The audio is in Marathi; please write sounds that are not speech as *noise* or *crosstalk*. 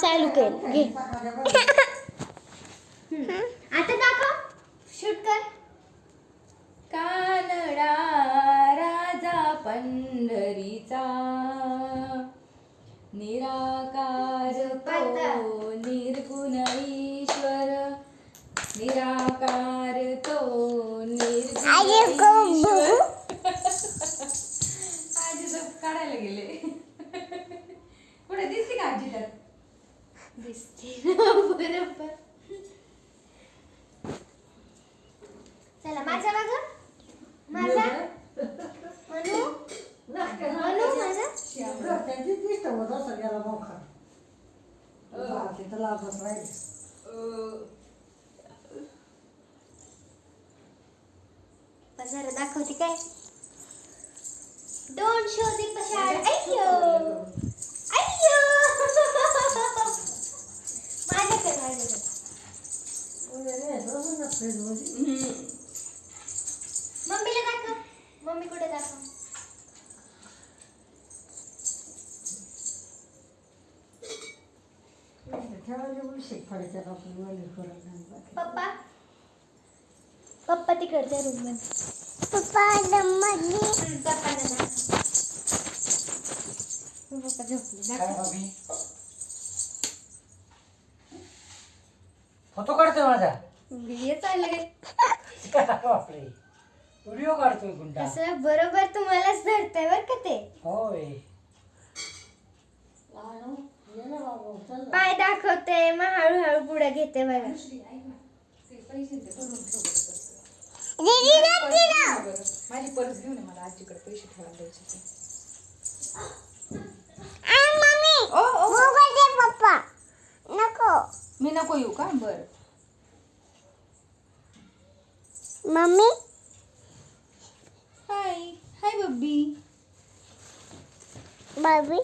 चालू कर. घे. *laughs* आता दाखव. शूट कर. कानडा राजा पंढरीचा. निराकार तो निर्गुण ईश्वर. निराकार तो निर्गुण ईश्वर. *laughs* आजी झोप काढायला गेले. *laughs* कुठे दिसली का आजी त्यात दिसते बरोबर चला माझा माग माझा सगळ्याला मोखा तिथं राहील जरा दाखवते काय डोंट शो दी पशाड मम्मीला दाखव. मम्मी कुठे दाखव? पप्पा? पप्पा तिकडच्या रूममध्ये. पप्पा मध्ये पप्पा पप्पा झोपले दाखव फोटो काढतोय माझा. व्हिडिओ चालले *laughs* बापरे. व्हिडिओ काढतोय गुंडा. असं बरोबर तुम्हालाच धरतंय बर का ते. होय. पाय दाखवते मग हळूहळू पुढे घेते बघा. माझी पर्स घेऊन ये, मला आजीकडे पैसे ठेवायला द्यायचे ओ, ओ. पप्पा नको मी नको येऊ का? बर. मम्मी? हाय हाय बब्बी. बाबी